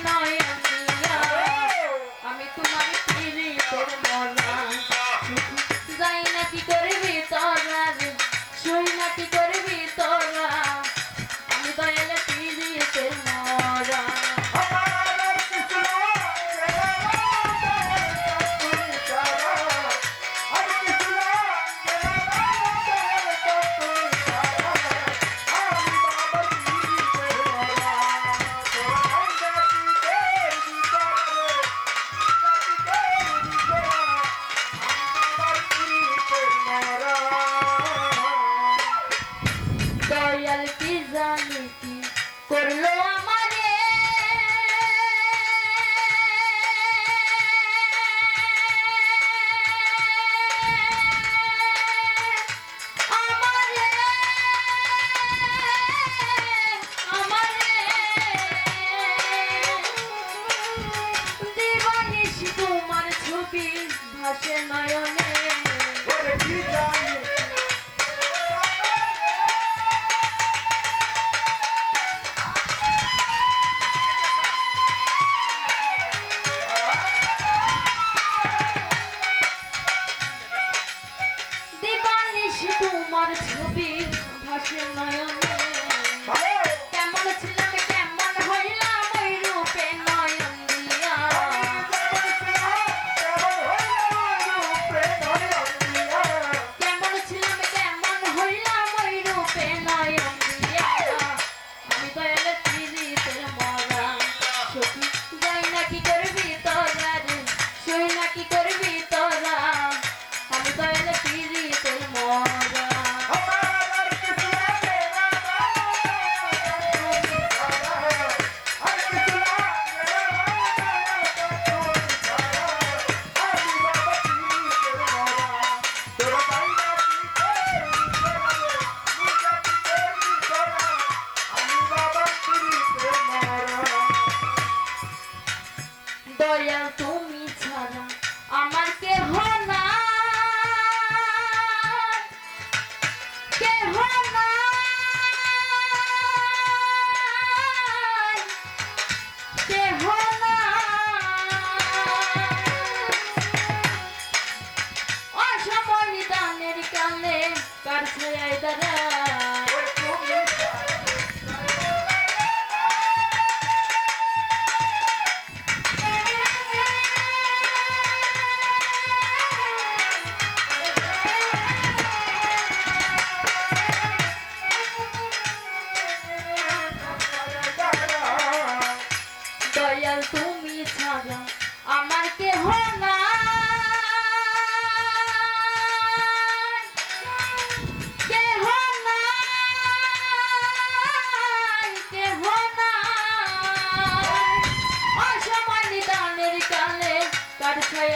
no, yeah. পাখি ভাসে নয়নে দয়াল তুমি ছাড়া আমার কেহ না। কেহ কেহ না। অসময় কালে কার ছায় কেহ না কেহ না কেহ না অসমান দানের কালে কার ছায়